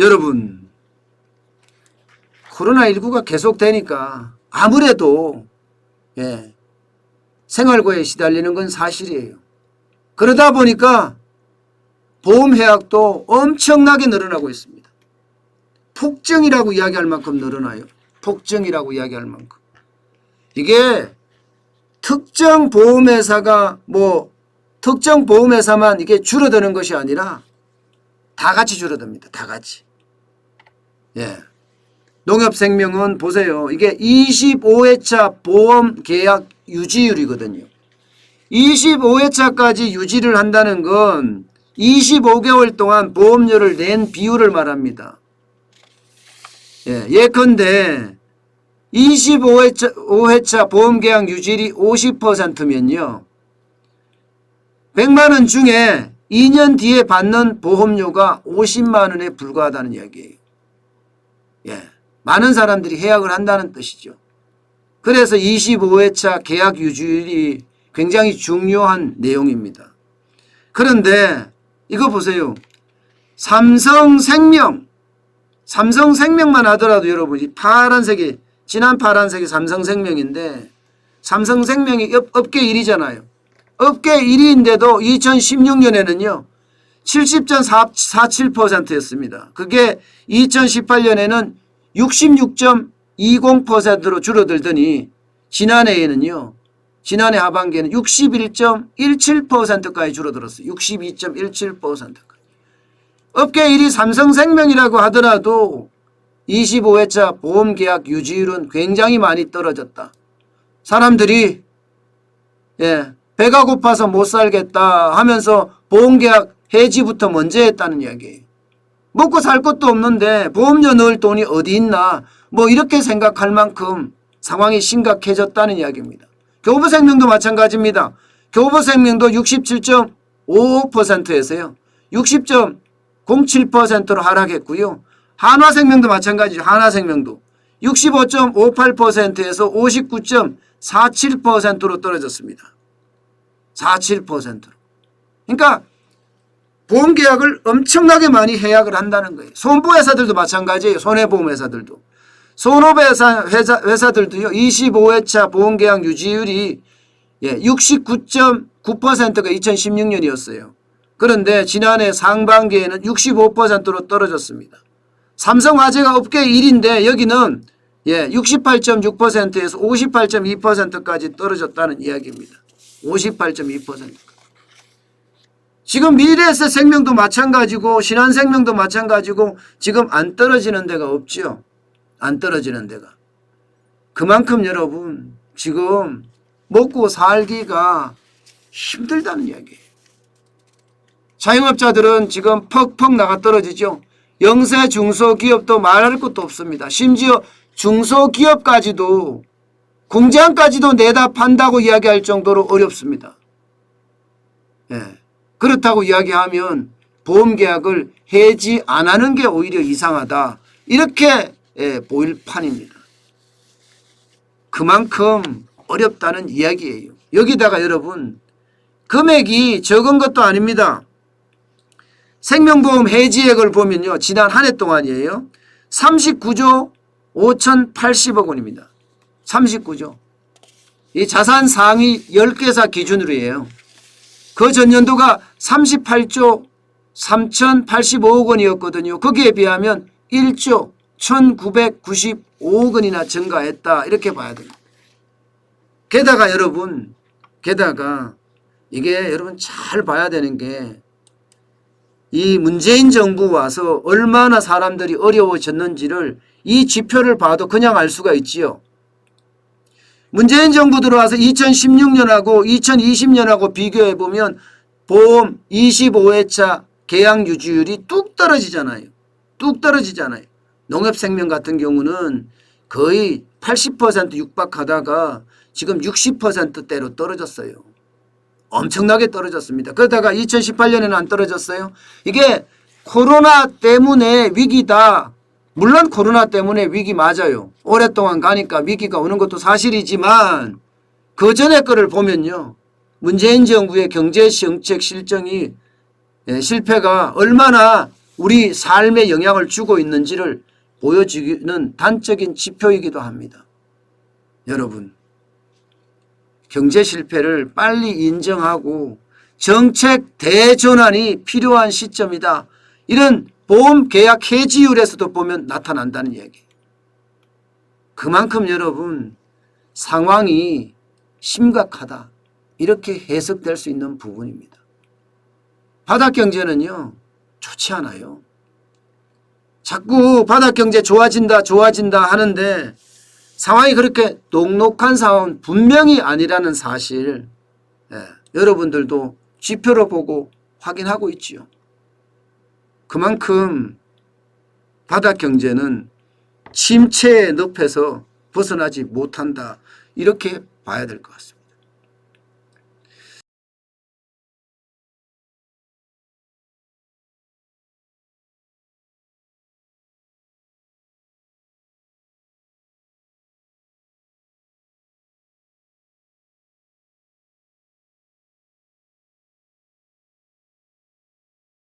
여러분 코로나19가 계속되니까 아무래도 예, 생활고에 시달리는 건 사실이에요. 그러다 보니까 보험 해약도 엄청나게 늘어나고 있습니다. 폭증이라고 이야기할 만큼 늘어나요. 폭증이라고 이야기할 만큼. 이게 특정 보험회사가 뭐 특정 보험회사만 이게 줄어드는 것이 아니라 다 같이 줄어듭니다. 다 같이. 예. 농협생명은 보세요. 이게 25회차 보험 계약 유지율이거든요. 25회차까지 유지를 한다는 건 25개월 동안 보험료를 낸 비율을 말합니다. 예, 예컨대 25회차 5회차 보험계약 유지율이 50%면요. 100만 원 중에 2년 뒤에 받는 보험료가 50만 원에 불과하다는 이야기예요. 예. 많은 사람들이 해약을 한다는 뜻이죠. 그래서 25회차 계약 유지율이 굉장히 중요한 내용입니다. 그런데 이거 보세요. 삼성생명 삼성생명만 하더라도 여러분 이 파란색이 진한 파란색이 삼성생명인데 삼성생명이 업, 업계 1위잖아요. 업계 1위인데도 2016년에는요. 70.47%였습니다. 그게 2018년에는 66.20%로 줄어들더니 지난해에는요. 지난해 하반기에는 61.17%까지 줄어들었어요. 62.17%까지. 업계 1위 삼성생명이라고 하더라도 25회차 보험계약 유지율은 굉장히 많이 떨어졌다. 사람들이 예, 배가 고파서 못 살겠다 하면서 보험계약 해지부터 먼저 했다는 이야기예요. 먹고 살 것도 없는데 보험료 넣을 돈이 어디 있나 뭐 이렇게 생각할 만큼 상황이 심각해졌다는 이야기입니다. 교부생명도 마찬가지입니다. 교부생명도 67.55%에서요. 60.07%로 하락했고요. 한화생명도 마찬가지죠. 한화생명도 65.58%에서 59.47%로 떨어졌습니다. 47%로. 그러니까 보험계약을 엄청나게 많이 해약을 한다는 거예요. 손보회사들도 마찬가지예요. 손해보험회사들도. 손해보험회사 회사, 회사들도요. 25회차 보험계약 유지율이 예, 69.9%가 2016년이었어요. 그런데 지난해 상반기에는 65%로 떨어졌습니다. 삼성화재가 업계 1위인데 여기는 예, 68.6%에서 58.2%까지 떨어졌다는 이야기입니다. 58.2%. 지금 미래에서 생명도 마찬가지고 신한 생명도 마찬가지고 지금 안 떨어지는 데가 없지요. 안 떨어지는 데가. 그만큼 여러분 지금 먹고 살기가 힘들다는 이야기예요. 자영업자들은 지금 퍽퍽 나가 떨어지죠. 영세 중소기업도 말할 것도 없습니다. 심지어 중소기업까지도 공장까지도 내다 판다고 이야기할 정도로 어렵습니다. 예. 그렇다고 이야기하면 보험 계약을 해지 안 하는 게 오히려 이상하다. 이렇게 예, 보일 판입니다. 그만큼 어렵다는 이야기예요. 여기다가 여러분 금액이 적은 것도 아닙니다. 생명보험 해지액을 보면요. 지난 한 해 동안이에요. 39조 5,080억 원입니다. 39조. 이 자산 상위 10개사 기준으로예요. 그 전년도가 38조 3,085억 원이었거든요. 거기에 비하면 1조 1,995억 원이나 증가했다. 이렇게 봐야 됩니다. 게다가 여러분, 게다가 이게 여러분 잘 봐야 되는 게 이 문재인 정부 와서 얼마나 사람들이 어려워졌는지를 이 지표를 봐도 그냥 알 수가 있지요. 문재인 정부 들어와서 2016년하고 2020년하고 비교해 보면 보험 25회차 계약 유지율이 뚝 떨어지잖아요. 뚝 떨어지잖아요. 농협생명 같은 경우는 거의 80% 육박하다가 지금 60%대로 떨어졌어요. 엄청나게 떨어졌습니다. 그러다가 2018년에는 안 떨어졌어요. 이게 코로나 때문에 위기다. 물론 코로나 때문에 위기 맞아요. 오랫동안 가니까 위기가 오는 것도 사실이지만 그 전에 거를 보면요. 문재인 정부의 경제 정책 실정이 예, 실패가 얼마나 우리 삶에 영향을 주고 있는지를 보여주는 단적인 지표이기도 합니다. 여러분, 경제 실패를 빨리 인정하고 정책 대전환이 필요한 시점이다. 이런 보험 계약 해지율에서도 보면 나타난다는 얘기. 그만큼 여러분 상황이 심각하다. 이렇게 해석될 수 있는 부분입니다. 바닥 경제는요, 좋지 않아요. 자꾸 바닥 경제 좋아진다, 좋아진다 하는데 상황이 그렇게 녹록한 상황은 분명히 아니라는 사실, 예, 여러분들도 지표로 보고 확인하고 있지요. 그만큼 바닥 경제는 침체의 늪에서 벗어나지 못한다. 이렇게 봐야 될 것 같습니다.